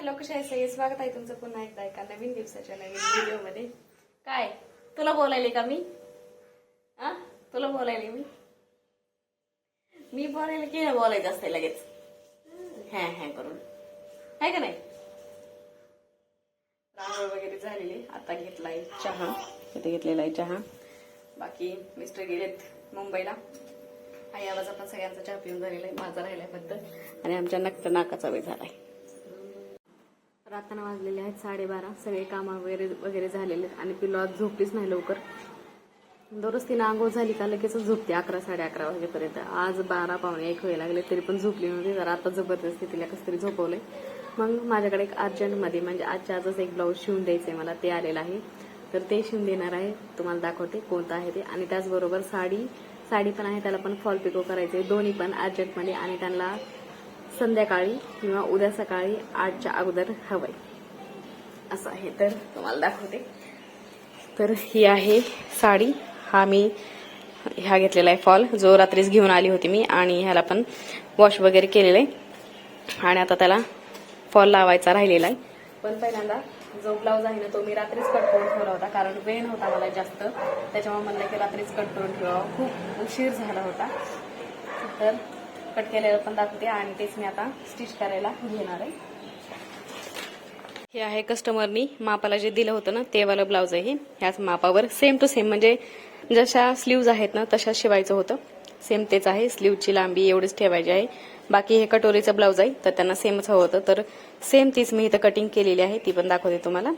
Hello कशा आहे स्वागत आहे तुमचं पुन्हा एकदा एका नवीन दिवसाच्या नवीन व्हिडिओमध्ये. काय? तुला बोलायले का मी? आ? तुला बोलायले मी? मी बोलायला की नाही बोलायचं असते लगेच. हॅ हॅ करून. आहे का नाही? रांगोळ वगैरे झालेली. आता घेतलाय चहा. इथे घेतलेला आहे चहा. बाकी मिस्टर गेलेत मुंबईला. आई आवाज पण सगळ्यांचा चहा पिऊन झालेला आहे. माझा राहिलायबद्दल आणि आमच्या नक्त नाकाचा वेळ झालाय. रातना वाजलेले आहेत साडेबारा. सगळे कामं वगैरे वगैरे झालेले आहेत. आणि पिलो आज झोपलीच नाही लवकर. दररोज तिनं आंघोळ झाली का लगेच झोपते अकरा साडे अकरा वाजेपर्यंत. आज बारा पावणे एक व्हायला लागले तरी पण झोपली नव्हती. जरा आता जबरदस्ती तिला कसं तरी झोपवलंय. मग माझ्याकडे एक अर्जंटमध्ये म्हणजे आजच्या आजच एक ब्लाऊज शिवून द्यायचंय मला. ते आलेलं आहे. तर ते शिवून देणार आहे. तुम्हाला दाखवते कोणतं आहे ते. आणि त्याचबरोबर साडी साडी पण आहे त्याला पण फॉल पिको करायचे दोन्ही पण अर्जंटमध्ये आणि त्यांना संध्याकाळी किंवा उद्या सकाळी आठच्या अगोदर हवंय. असं आहे. तर तुम्हाला दाखवते. तर ही आहे साडी. हा मी ह्या घेतलेला आहे फॉल. जो रात्रीच घेऊन आली होती मी आणि ह्याला पण वॉश वगैरे केलेलं. आहे आणि आता त्याला फॉल लावायचा राहिलेला आहे. पण पहिल्यांदा जो ब्लाऊज आहे ना तो मी रात्रीच कट करून ठेवला होता. कारण वेळ होता मला जास्त. त्याच्यामुळे म्हणलं की रात्रीच कट करून ठेवावं. खूप उशीर झाला होता. तर कट केलेलं पण दाखवते आणि तेच मी आता स्टिच करायला घेणार आहे. हे आहे कस्टमरनी मापाला जे दिलं होतं ना तेवालं ब्लाऊज आहे हे. ह्याच मापावर सेम टू सेम म्हणजे जशा स्लीव्ज आहेत ना तशा शिवायचं होतं. सेम तेच आहे. स्लीवची लांबी एवढीच ठेवायची आहे. बाकी हे कटोरीचं ब्लाऊज आहे तर त्यांना सेमच हवं होतं. तर सेम तीच मी इथं कटिंग केलेली आहे ती पण दाखवते तुम्हाला.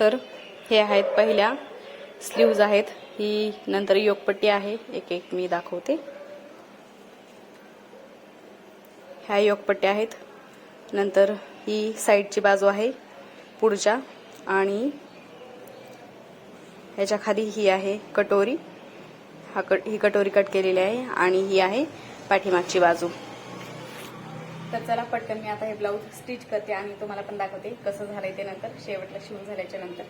तर हे आहेत पहिल्या स्लीव्ज आहेत. ही नंतर योगपट्टी आहे. एक एक मी दाखवते. ह्या योगपट्ट्या आहेत. नंतर ही साईडची बाजू आहे पुढच्या आणि ह्याच्या खाली ही आहे कटोरी. हा कट ही कटोरी कट केलेली आहे आणि ही आहे पाठीमागची बाजू. तर चला पटकन मी आता हे ब्लाऊज स्टिच करते आणि तुम्हाला पण दाखवते कसं झालंय ते नंतर. शेवटला शिवून झाल्याच्यानंतर.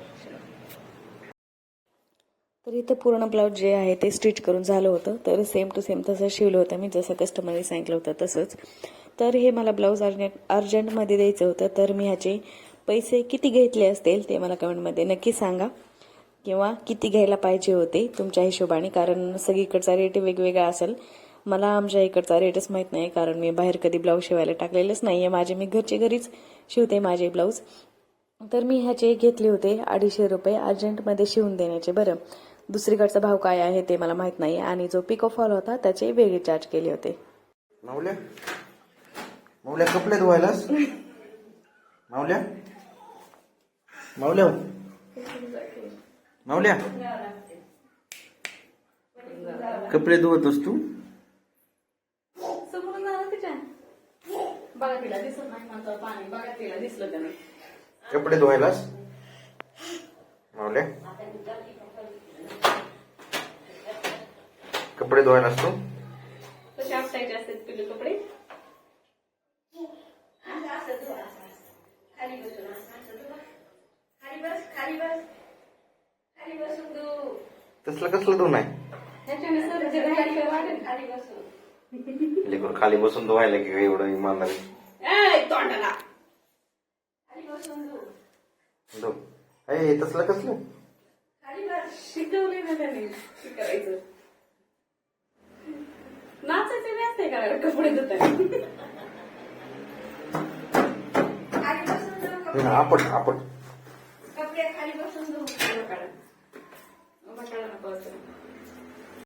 तर इथं पूर्ण ब्लाऊज जे आहे ते स्टिच करून झालं होतं. तर सेम टू सेम तसं शिवलं होतं मी जसं कस्टमरने सांगितलं होतं तसंच. तर हे मला ब्लाऊज अर्जंट अर्जंटमध्ये द्यायचं होतं. तर मी ह्याचे पैसे किती घेतले असतील ते मला कमेंटमध्ये नक्की सांगा. किंवा किती घ्यायला पाहिजे होते तुमच्या हिशोबाने कारण सगळीकडचा रेट वेगवेगळा असेल. मला आमच्या इकडचा रेटच माहीत नाही कारण मी बाहेर कधी ब्लाऊज शिवायला टाकलेलेच नाही आहे माझे मी घरचे घरीच शिवते माझे ब्लाऊज तर मी ह्याचे घेतले होते अडीचशे रुपये अर्जंटमध्ये शिवून देण्याचे. बरं. दुसरीकडचा भाव काय आहे ते मला माहीत नाही. आणि जो पिको फॉल होता त्याचे वेगळे चार्ज केले होते. माऊल्या? माऊल्या कपडे धुवायलास? माऊल्या? माऊल्या माऊल्या? कपडे धुवतोस तू? समोरून झालं तिच्या बघा तिला दिसत नाही म्हणतो पाणी. बघा तिला दिसलं त्यानं कपडे धुवायलास? माऊल्या? कपडे धुवायलास तू कसे आपटायचे असतात पिल्लू कपडे. तसलं कसलं धुवून आहे खाली बसून. लेकरं खाली बसून धुवायला की एवढं इमानदारी? ए तोंडाला. तसलं कसलं? शिकवले ना त्याने. हे असते करायला कपडे धुताना हे ना,